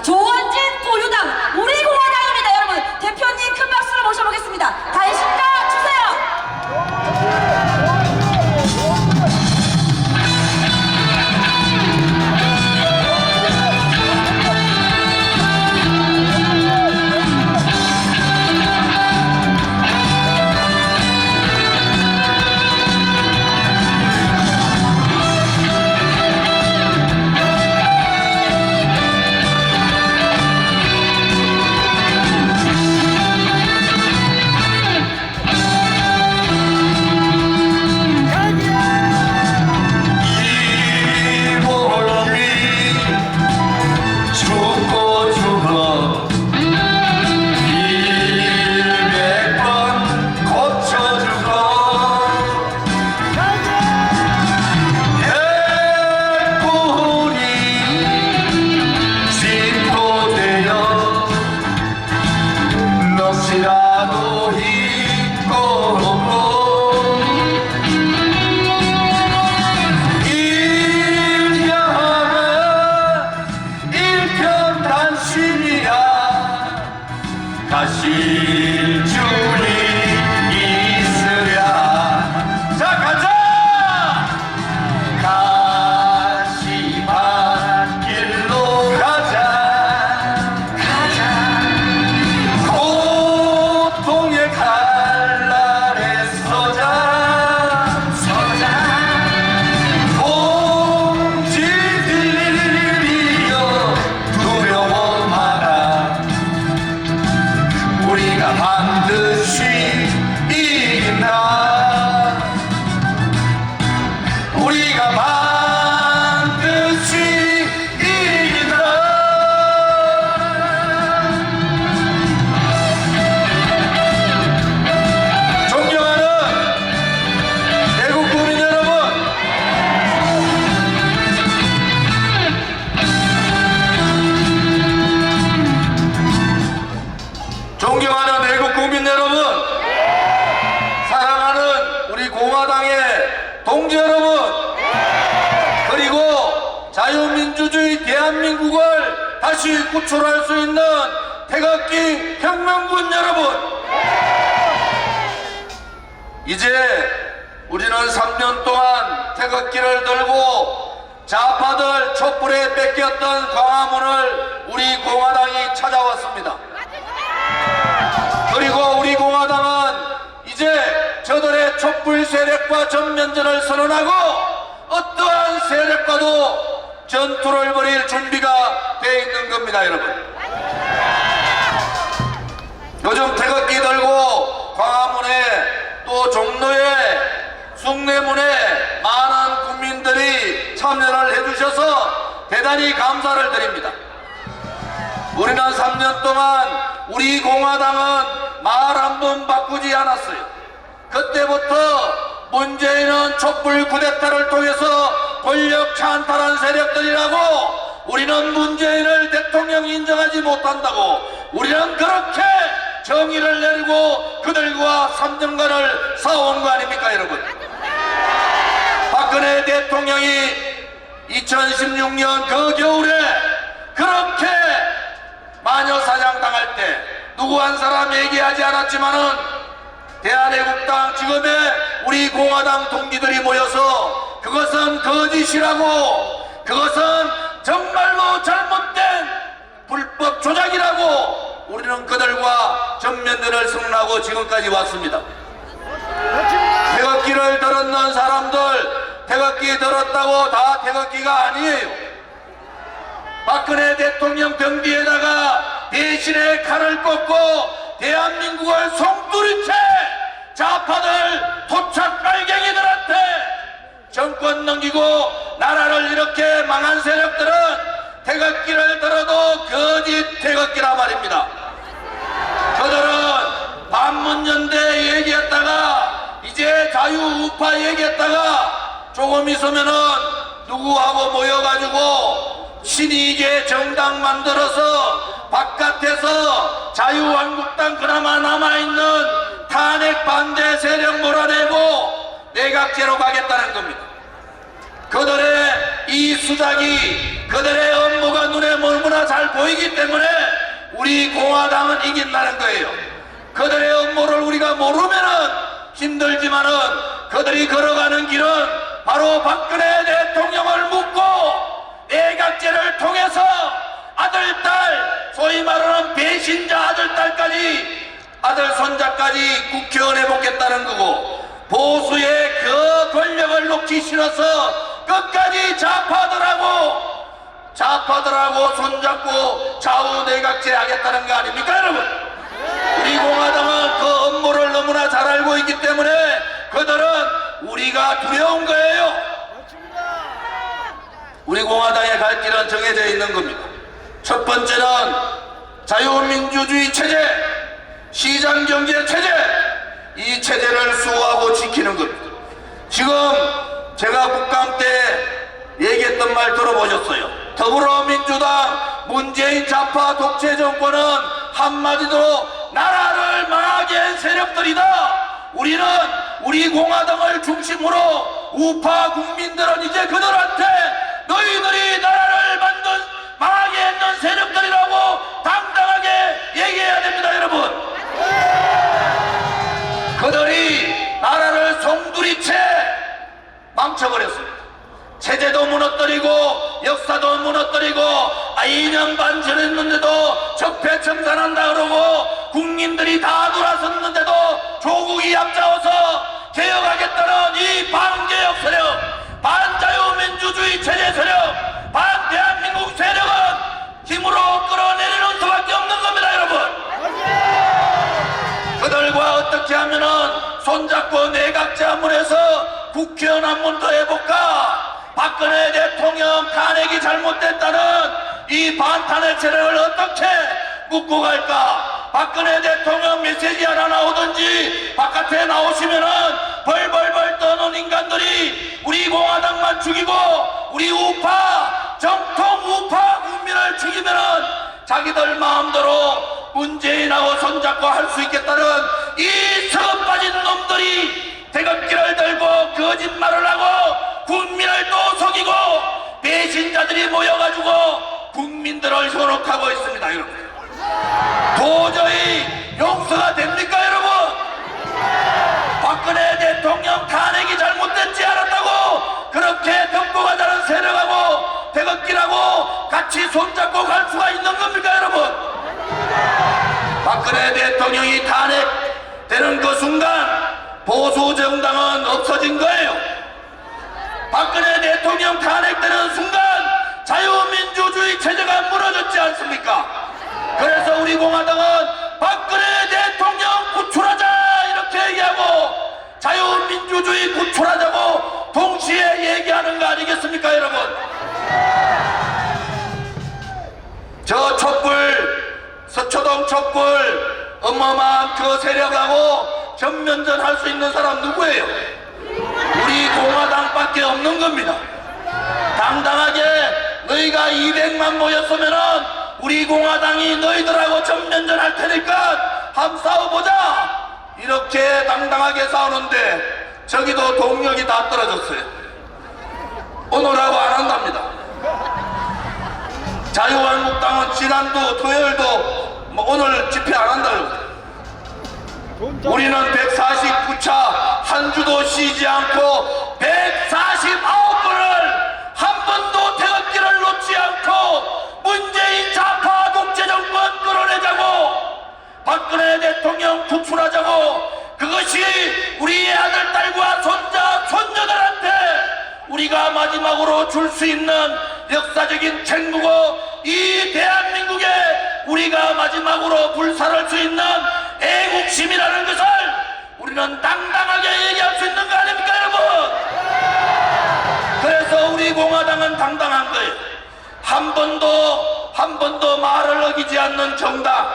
좋아요. 우리 공화당의 동지 여러분, 그리고 자유민주주의 대한민국을 다시 구출할 수 있는 태극기 혁명군 여러분, 이제 우리는 3년 동안 태극기를 들고 좌파들 촛불에 뺏겼던 광화문을 우리 공화당이 찾아왔습니다. 그리고 우리 공화당은 저들의 촛불 세력과 전면전을 선언하고 어떠한 세력과도 전투를 벌일 준비가 돼 있는 겁니다, 여러분. 요즘 태극기 들고 광화문에 또 종로에 숭례문에 많은 국민들이 참여를 해주셔서 대단히 감사를 드립니다. 우리는 3년 동안 우리 공화당은 말 한 번 바꾸지 않았어요. 그때부터 문재인은 촛불 쿠데타를 통해서 권력 찬탈한 세력들이라고 우리는 문재인을 대통령 인정하지 못한다고 우리는 그렇게 정의를 내리고 그들과 3년간을 싸운 거 아닙니까 여러분? 박근혜 대통령이 2016년 그 겨울에 그렇게 마녀 사냥 당할 때 누구 한 사람 얘기하지 않았지만은 대한애국당 지금의 우리 공화당 동지들이 모여서 그것은 거짓이라고 그것은 정말로 잘못된 불법 조작이라고 우리는 그들과 전면전을 선언하고 지금까지 왔습니다. 태극기를 들었는 사람들 태극기 들었다고 다 태극기가 아니에요. 박근혜 대통령 병비에다가 대신에 칼을 꽂고 대한민국을 송두리째 좌파들 토착 빨갱이들한테 정권 넘기고 나라를 이렇게 망한 세력들은 태극기를 들어도 거짓 태극기라 말입니다. 그들은 반문연대 얘기했다가 이제 자유우파 얘기했다가 조금 있으면은 누구하고 모여가지고 신이계 정당 만들어서 바깥에서 자유한국당 그나마 남아있는 탄핵 반대 세력 몰아내고 내각제로 가겠다는 겁니다. 그들의 이 수작이 그들의 업무가 눈에 너무나 잘 보이기 때문에 우리 공화당은 이긴다는 거예요. 그들의 업무를 우리가 모르면은 힘들지만은 그들이 걸어가는 길은 바로 박근혜 대통령을 묻고 내각제를 통해서 아들, 딸, 소위 말하는 배신자 아들, 딸까지 아들, 손자까지 국회의원에 뽑겠다는 거고 보수의 그 권력을 놓기 싫어서 끝까지 좌파들하고 좌파들하고 손잡고 좌우 내각제 하겠다는 거 아닙니까 여러분? 우리 공화당은 그 업무를 너무나 잘 알고 있기 때문에 그들은 우리가 두려운 거예요. 우리 공화당의 갈 길은 정해져 있는 겁니다. 첫 번째는 자유민주주의 체제, 시장 경제 체제, 이 체제를 수호하고 지키는 겁니다. 지금 제가 국감 때 얘기했던 말 들어보셨어요. 더불어민주당 문재인 좌파 독재 정권은 한마디로 나라를 망하게 한 세력들이다. 우리는 우리 공화당을 중심으로 우파 국민들은 이제 그들한테 너희들이 나라를 만든 망쳐버렸습니다. 체제도 무너뜨리고 역사도 무너뜨리고 아 2년 반 지났는데도 적폐 청산한다 그러고 국민들이 다 돌아섰는데도 조국이 앞장서서 개혁하겠다는 이 박근혜 대통령 탄핵이 잘못됐다는 이 반탄핵 세력을 어떻게 묶고 갈까? 박근혜 대통령 메시지 하나 나오든지 바깥에 나오시면은 벌벌벌 떠는 인간들이 우리 공화당만 죽이고 우리 우파 정통 우파 국민을 죽이면은 자기들 마음대로 문재인하고 손잡고 할 수 있겠다는 이 서급 빠진 놈들이 태극기를 들고 거짓말을 하고 국민을 또 속이고 배신자들이 모여가지고 국민들을 현혹하고 있습니다 여러분. 도저히 용서가 됩니까 여러분? 박근혜 대통령 탄핵이 잘못됐지 않았다고 그렇게 덮고 가자는 세력하고 태극기라고 같이 손잡고 갈 수가 있는 겁니까 여러분? 박근혜 대통령이 탄핵되는 그 순간 보수 정당은 없어진 거예요. 대통령 탄핵되는 순간 자유민주주의 체제가 무너졌지 않습니까? 그래서 우리 공화당은 박근혜 대통령 구출하자 이렇게 얘기하고 자유민주주의 구출하자고 동시에 얘기하는 거 아니겠습니까 여러분? 저 촛불 서초동 촛불 어마어마한 그 세력하고 전면전 할 수 있는 사람 누구예요? 공화당밖에 없는 겁니다. 당당하게 너희가 200만 모였으면은 우리 공화당이 너희들하고 전면전 할 테니까 함 싸워보자. 이렇게 당당하게 싸우는데 저기도 동력이 다 떨어졌어요. 오늘하고 안 한답니다. 자유한국당은 지난도 토요일도 뭐 오늘 집회 안 한다고 우리는 149차 한 주도 쉬지 않고 149번을 한 번도 태극기를 놓지 않고 문재인 좌파 독재 정권 끌어내자고 박근혜 대통령 구출하자고 그것이 우리의 아들 딸과 손자 손녀들한테 우리가 마지막으로 줄 수 있는 역사적인 책무고 이 대한민국에 우리가 마지막으로 불살을 수 있는 애국심이라는 것을 우리는 당당하게 얘기할 수 있는 거 아닙니까 여러분? 그래서 우리 공화당은 당당한 거예요. 한 번도 한 번도 말을 어기지 않는 정당.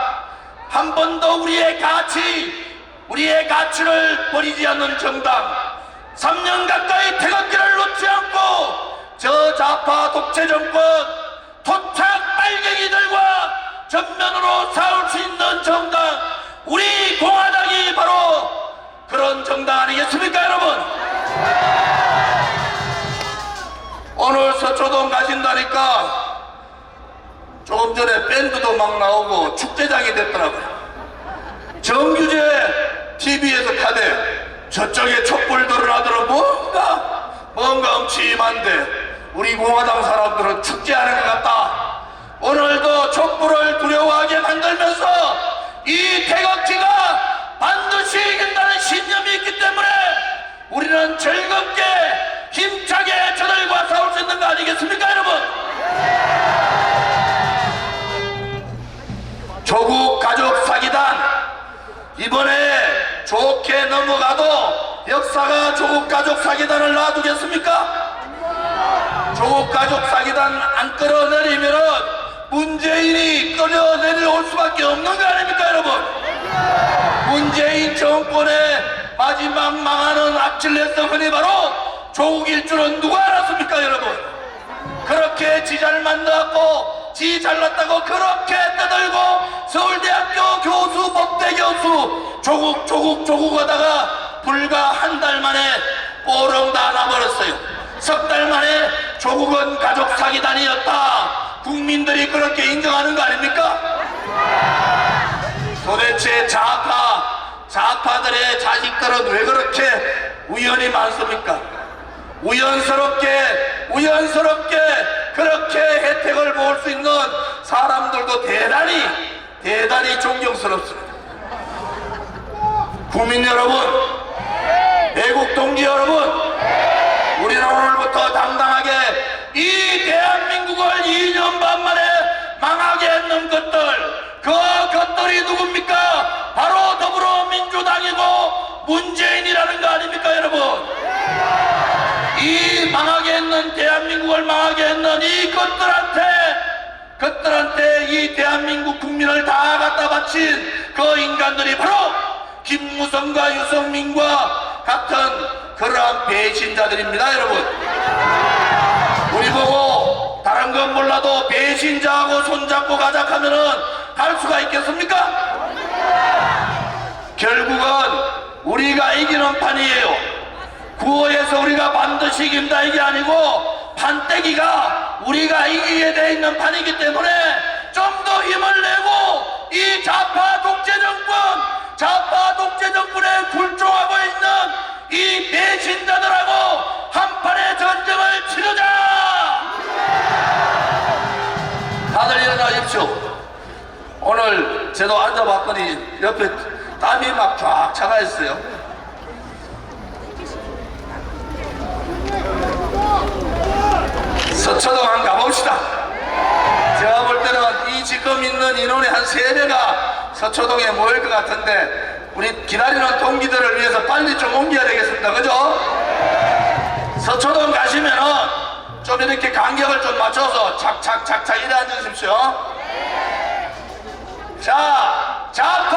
한 번도 우리의 가치 우리의 가치를 버리지 않는 정당. 3년 가까이 태극기를 놓지 않고 저 좌파 독재 정권 토착 빨갱이들과 전면으로 싸울 수 있는 정당. 우리 공화당이 바로 그런 정당 아니겠습니까 여러분? 오늘 서초동 가신다니까 조금 전에 밴드도 막 나오고 축제장이 됐더라고요. 정규제 TV에서 카대 저쪽에 촛불들을 하더라. 뭔가 뭔가 음침한데 우리 공화당 사람들은 축제하는 것 같다. 오늘도 촛불을 두려워하게 만들면서 이 태극기가 반드시 이긴다는 신념이 있기 때문에 우리는 즐겁게 힘차게 저들과 싸울 수 있는 거 아니겠습니까 여러분 조국 가족 사기단 이번에 좋게 넘어가도 역사가 조국 가족 사기단을 놔두겠습니까? 조국 가족 사기단 안 끌어내리면은 문재인이 끌어내려올 수밖에 없는 거 아닙니까 여러분? 문재인 정권의 마지막 망하는 악질레성 흔이 바로 조국일 줄은 누가 알았습니까 여러분? 그렇게 지잘 만났고 지 잘났다고 그렇게 떠들고 서울대학교 교수 법대 교수 조국 조국 조국 하다가 불과 한 달 만에 뽀롱 다 나버렸어요 석 달 만에 조국은 가족 사기단이었다 국민들이 그렇게 인정하는 거 아닙니까? 도대체 좌파 좌파들의 자식들은 왜 그렇게 우연이 많습니까? 우연스럽게 우연스럽게 그렇게 혜택을 모을 수 있는 사람들도 대단히 대단히 존경스럽습니다. 국민 여러분, 애국 동지 여러분, 우리는 오늘부터 당당하게 이 대한민국을 2년 반 망하게 했는 것들, 그 것들이 누굽니까? 바로 더불어민주당이고 문재인이라는 거 아닙니까, 여러분? 이 망하게 했는 대한민국을 망하게 했는 이 것들한테 것들한테 이 대한민국 국민을 다 갖다 바친 그 인간들이 바로 김무성과 유성민과 같은 그러한 배신자들입니다 여러분 우리 보고 건 몰라도 배신자하고 손잡고 가자 하면은 할 수가 있겠습니까? 결국은 우리가 이기는 판이에요. 구호에서 우리가 반드시 이긴다. 이게 아니고 판때기가 우리가 이기게 돼 있는 판이기 때문에 좀 더 힘을 내고 이 좌파 독재 정권 좌파 독재 정권에 굴종하고 있는 이 배신자들하고 한판의 전쟁을 치르자 다들 일어나십시오 오늘 저도 앉아봤더니 옆에 땀이 막 쫙 차가 있어요 서초동 한 가봅시다. 제가 볼 때는 이 지금 있는 인원의 한 세배가 서초동에 모일 것 같은데 우리 기다리는 동기들을 위해서 빨리 좀 옮겨야 되겠습니다. 그죠? 서초동 가시면은 좀 이렇게 간격을 좀 맞춰서 착착착착 이래 앉으십시오. 자, 자,